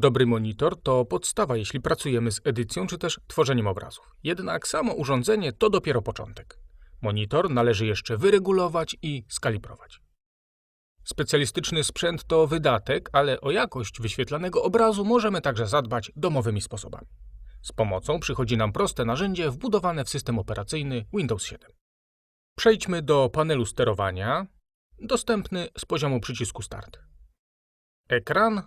Dobry monitor to podstawa, jeśli pracujemy z edycją czy też tworzeniem obrazów. Jednak samo urządzenie to dopiero początek. Monitor należy jeszcze wyregulować i skalibrować. Specjalistyczny sprzęt to wydatek, ale o jakość wyświetlanego obrazu możemy także zadbać domowymi sposobami. Z pomocą przychodzi nam proste narzędzie wbudowane w system operacyjny Windows 7. Przejdźmy do panelu sterowania, dostępny z poziomu przycisku Start. Ekran,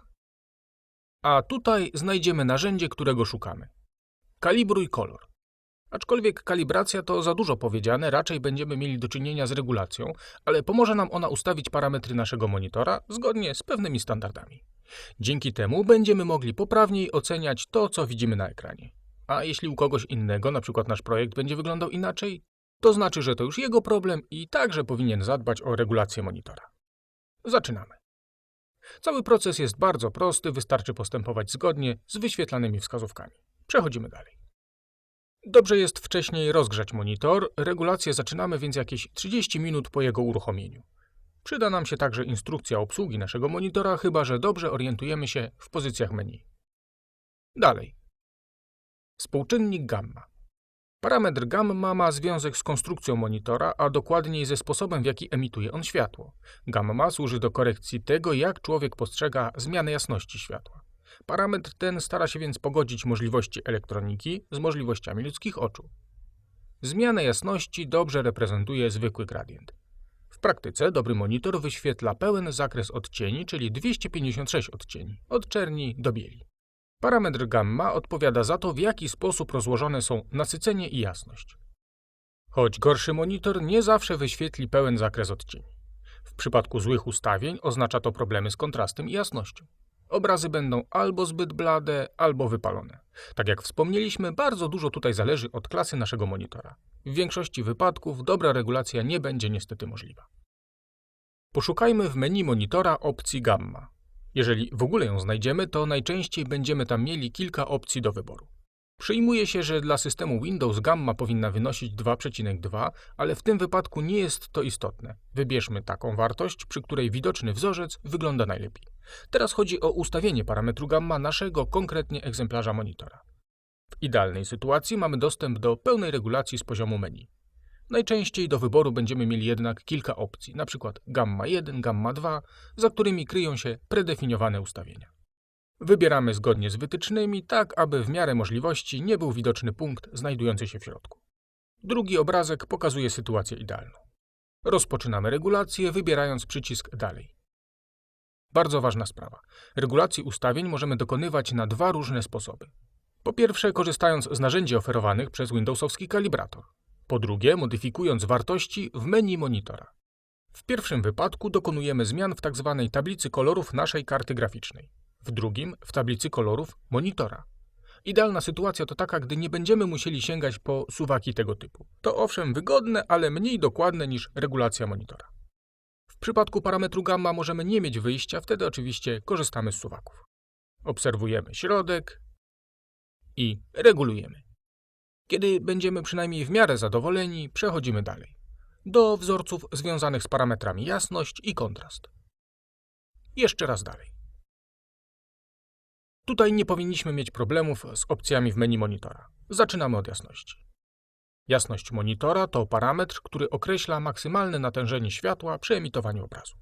a tutaj znajdziemy narzędzie, którego szukamy. Kalibruj kolor. Aczkolwiek kalibracja to za dużo powiedziane, raczej będziemy mieli do czynienia z regulacją, ale pomoże nam ona ustawić parametry naszego monitora zgodnie z pewnymi standardami. Dzięki temu będziemy mogli poprawniej oceniać to, co widzimy na ekranie. A jeśli u kogoś innego, np. nasz projekt będzie wyglądał inaczej, to znaczy, że to już jego problem i także powinien zadbać o regulację monitora. Zaczynamy. Cały proces jest bardzo prosty, wystarczy postępować zgodnie z wyświetlanymi wskazówkami. Przechodzimy dalej. Dobrze jest wcześniej rozgrzać monitor, regulację zaczynamy więc jakieś 30 minut po jego uruchomieniu. Przyda nam się także instrukcja obsługi naszego monitora, chyba że dobrze orientujemy się w pozycjach menu. Dalej. Współczynnik gamma. Parametr gamma ma związek z konstrukcją monitora, a dokładniej ze sposobem, w jaki emituje on światło. Gamma służy do korekcji tego, jak człowiek postrzega zmianę jasności światła. Parametr ten stara się więc pogodzić możliwości elektroniki z możliwościami ludzkich oczu. Zmianę jasności dobrze reprezentuje zwykły gradient. W praktyce dobry monitor wyświetla pełen zakres odcieni, czyli 256 odcieni, od czerni do bieli. Parametr gamma odpowiada za to, w jaki sposób rozłożone są nasycenie i jasność. Choć gorszy monitor nie zawsze wyświetli pełen zakres odcieni. W przypadku złych ustawień oznacza to problemy z kontrastem i jasnością. Obrazy będą albo zbyt blade, albo wypalone. Tak jak wspomnieliśmy, bardzo dużo tutaj zależy od klasy naszego monitora. W większości wypadków dobra regulacja nie będzie niestety możliwa. Poszukajmy w menu monitora opcji Gamma. Jeżeli w ogóle ją znajdziemy, to najczęściej będziemy tam mieli kilka opcji do wyboru. Przyjmuje się, że dla systemu Windows gamma powinna wynosić 2,2, ale w tym wypadku nie jest to istotne. Wybierzmy taką wartość, przy której widoczny wzorzec wygląda najlepiej. Teraz chodzi o ustawienie parametru gamma naszego konkretnie egzemplarza monitora. W idealnej sytuacji mamy dostęp do pełnej regulacji z poziomu menu. Najczęściej do wyboru będziemy mieli jednak kilka opcji, np. gamma 1, gamma 2, za którymi kryją się predefiniowane ustawienia. Wybieramy zgodnie z wytycznymi, tak aby w miarę możliwości nie był widoczny punkt znajdujący się w środku. Drugi obrazek pokazuje sytuację idealną. Rozpoczynamy regulację, wybierając przycisk Dalej. Bardzo ważna sprawa. Regulacji ustawień możemy dokonywać na dwa różne sposoby. Po pierwsze, korzystając z narzędzi oferowanych przez Windowsowski kalibrator. Po drugie, modyfikując wartości w menu monitora. W pierwszym wypadku dokonujemy zmian w tzw. tablicy kolorów naszej karty graficznej w drugim w tablicy kolorów monitora. Idealna sytuacja to taka, gdy nie będziemy musieli sięgać po suwaki tego typu. To owszem wygodne, ale mniej dokładne niż regulacja monitora. W przypadku parametru gamma możemy nie mieć wyjścia, wtedy oczywiście korzystamy z suwaków. Obserwujemy środek i regulujemy. Kiedy będziemy przynajmniej w miarę zadowoleni, przechodzimy dalej. Do wzorców związanych z parametrami jasność i kontrast. Jeszcze raz dalej. Tutaj nie powinniśmy mieć problemów z opcjami w menu monitora. Zaczynamy od jasności. Jasność monitora to parametr, który określa maksymalne natężenie światła przy emitowaniu obrazu.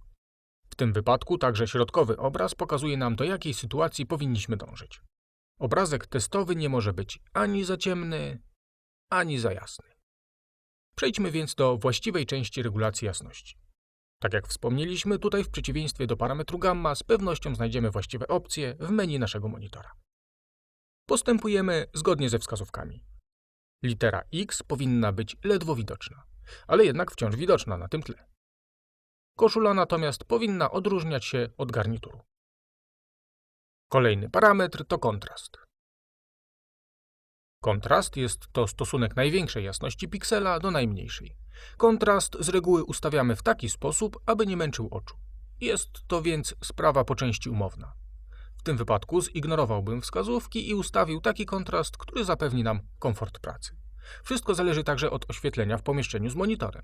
W tym wypadku także środkowy obraz pokazuje nam do jakiej sytuacji powinniśmy dążyć. Obrazek testowy nie może być ani za ciemny, ani za jasny. Przejdźmy więc do właściwej części regulacji jasności. Tak jak wspomnieliśmy, tutaj w przeciwieństwie do parametru gamma z pewnością znajdziemy właściwe opcje w menu naszego monitora. Postępujemy zgodnie ze wskazówkami. Litera X powinna być ledwo widoczna, ale jednak wciąż widoczna na tym tle. Koszula natomiast powinna odróżniać się od garnituru. Kolejny parametr to kontrast. Kontrast jest to stosunek największej jasności piksela do najmniejszej. Kontrast z reguły ustawiamy w taki sposób, aby nie męczył oczu. Jest to więc sprawa po części umowna. W tym wypadku zignorowałbym wskazówki i ustawił taki kontrast, który zapewni nam komfort pracy. Wszystko zależy także od oświetlenia w pomieszczeniu z monitorem.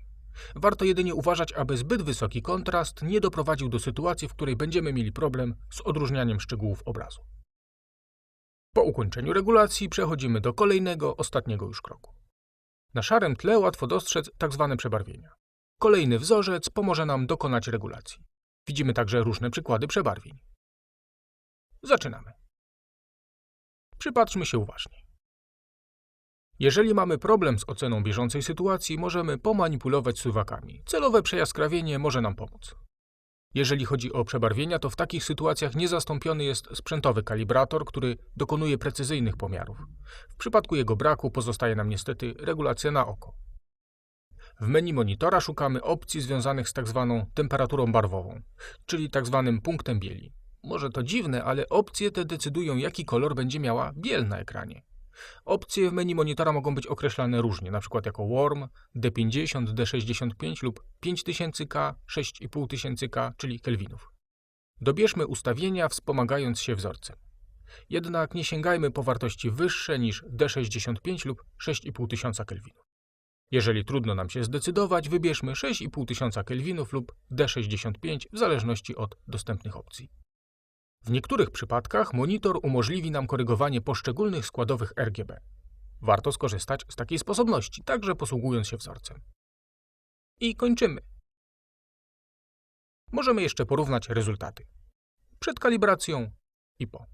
Warto jedynie uważać, aby zbyt wysoki kontrast nie doprowadził do sytuacji, w której będziemy mieli problem z odróżnianiem szczegółów obrazu. Po ukończeniu regulacji przechodzimy do kolejnego, ostatniego już kroku. Na szarym tle łatwo dostrzec tzw. przebarwienia. Kolejny wzorzec pomoże nam dokonać regulacji. Widzimy także różne przykłady przebarwień. Zaczynamy. Przypatrzmy się uważnie. Jeżeli mamy problem z oceną bieżącej sytuacji, możemy pomanipulować suwakami. Celowe przejaskrawienie może nam pomóc. Jeżeli chodzi o przebarwienia, to w takich sytuacjach niezastąpiony jest sprzętowy kalibrator, który dokonuje precyzyjnych pomiarów. W przypadku jego braku pozostaje nam niestety regulacja na oko. W menu monitora szukamy opcji związanych z tzw. temperaturą barwową, czyli tzw. punktem bieli. Może to dziwne, ale opcje te decydują, jaki kolor będzie miała biel na ekranie. Opcje w menu monitora mogą być określane różnie, np. jako Warm, D50, D65 lub 5000K, 6500K, czyli Kelvinów. Dobierzmy ustawienia wspomagając się wzorcem. Jednak nie sięgajmy po wartości wyższe niż D65 lub 6500 Kelvinów. Jeżeli trudno nam się zdecydować, wybierzmy 6500 Kelvinów lub D65 w zależności od dostępnych opcji. W niektórych przypadkach monitor umożliwi nam korygowanie poszczególnych składowych RGB. Warto skorzystać z takiej sposobności, także posługując się wzorcem. I kończymy. Możemy jeszcze porównać rezultaty. Przed kalibracją i po.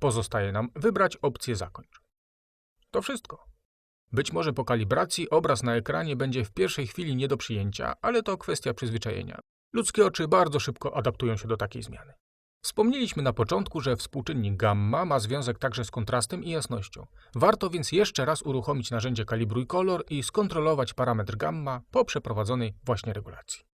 Pozostaje nam wybrać opcję Zakończ. To wszystko. Być może po kalibracji obraz na ekranie będzie w pierwszej chwili nie do przyjęcia, ale to kwestia przyzwyczajenia. Ludzkie oczy bardzo szybko adaptują się do takiej zmiany. Wspomnieliśmy na początku, że współczynnik gamma ma związek także z kontrastem i jasnością. Warto więc jeszcze raz uruchomić narzędzie Kalibruj Kolor i skontrolować parametr gamma po przeprowadzonej właśnie regulacji.